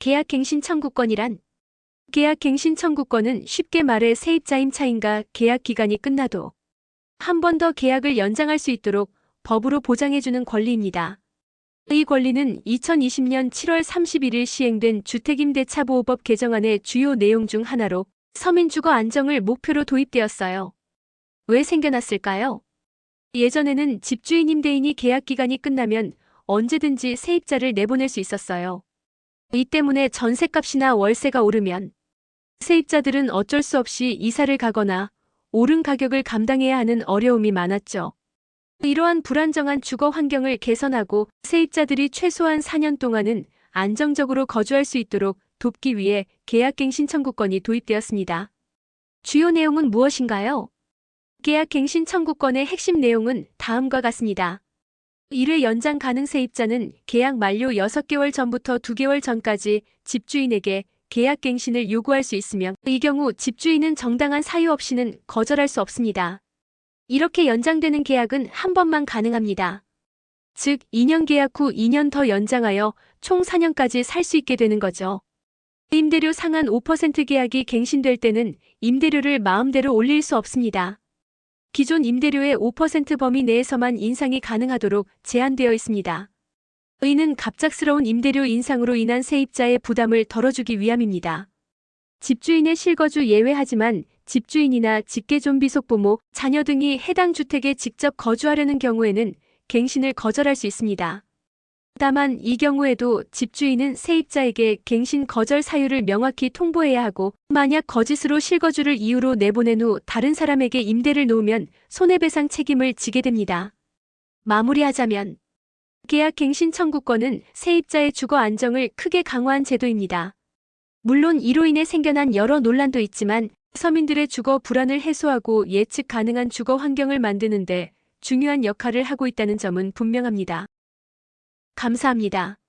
계약갱신 청구권이란 계약갱신 청구권은 쉽게 말해 세입자 임차인과 계약 기간이 끝나도 한 번 더 계약을 연장할 수 있도록 법으로 보장해주는 권리입니다. 이 권리는 2020년 7월 31일 시행된 주택임대차보호법 개정안의 주요 내용 중 하나로 서민 주거 안정을 목표로 도입되었어요. 왜 생겨났을까요? 예전에는 집주인 임대인이 계약 기간이 끝나면 언제든지 세입자를 내보낼 수 있었어요. 이 때문에 전셋값이나 월세가 오르면 세입자들은 어쩔 수 없이 이사를 가거나 오른 가격을 감당해야 하는 어려움이 많았죠. 이러한 불안정한 주거 환경을 개선하고 세입자들이 최소한 4년 동안은 안정적으로 거주할 수 있도록 돕기 위해 계약갱 신 청구권이 도입되었습니다. 주요 내용은 무엇인가요? 계약갱 신 청구권의 핵심 내용은 다음과 같습니다. 1회 연장 가능 세입자는 계약 만료 6개월 전부터 2개월 전까지 집주인에게 계약 갱신을 요구할 수 있으며 이 경우 집주인은 정당한 사유 없이는 거절할 수 없습니다. 이렇게 연장되는 계약은 한 번만 가능합니다. 즉, 2년 계약 후 2년 더 연장하여 총 4년까지 살 수 있게 되는 거죠. 임대료 상한 5% 계약이 갱신될 때는 임대료를 마음대로 올릴 수 없습니다. 기존 임대료의 5% 범위 내에서만 인상이 가능하도록 제한되어 있습니다. 이는 갑작스러운 임대료 인상으로 인한 세입자의 부담을 덜어주기 위함입니다. 집주인의 실거주 예외하지만 집주인이나 직계존비 속부모, 자녀 등이 해당 주택에 직접 거주하려는 경우에는 갱신을 거절할 수 있습니다. 다만 이 경우에도 집주인은 세입자에게 갱신 거절 사유를 명확히 통보해야 하고 만약 거짓으로 실거주를 이유로 내보낸 후 다른 사람에게 임대를 놓으면 손해배상 책임을 지게 됩니다. 마무리하자면 계약 갱신 청구권은 세입자의 주거 안정을 크게 강화한 제도입니다. 물론 이로 인해 생겨난 여러 논란도 있지만 서민들의 주거 불안을 해소하고 예측 가능한 주거 환경을 만드는데 중요한 역할을 하고 있다는 점은 분명합니다. 감사합니다.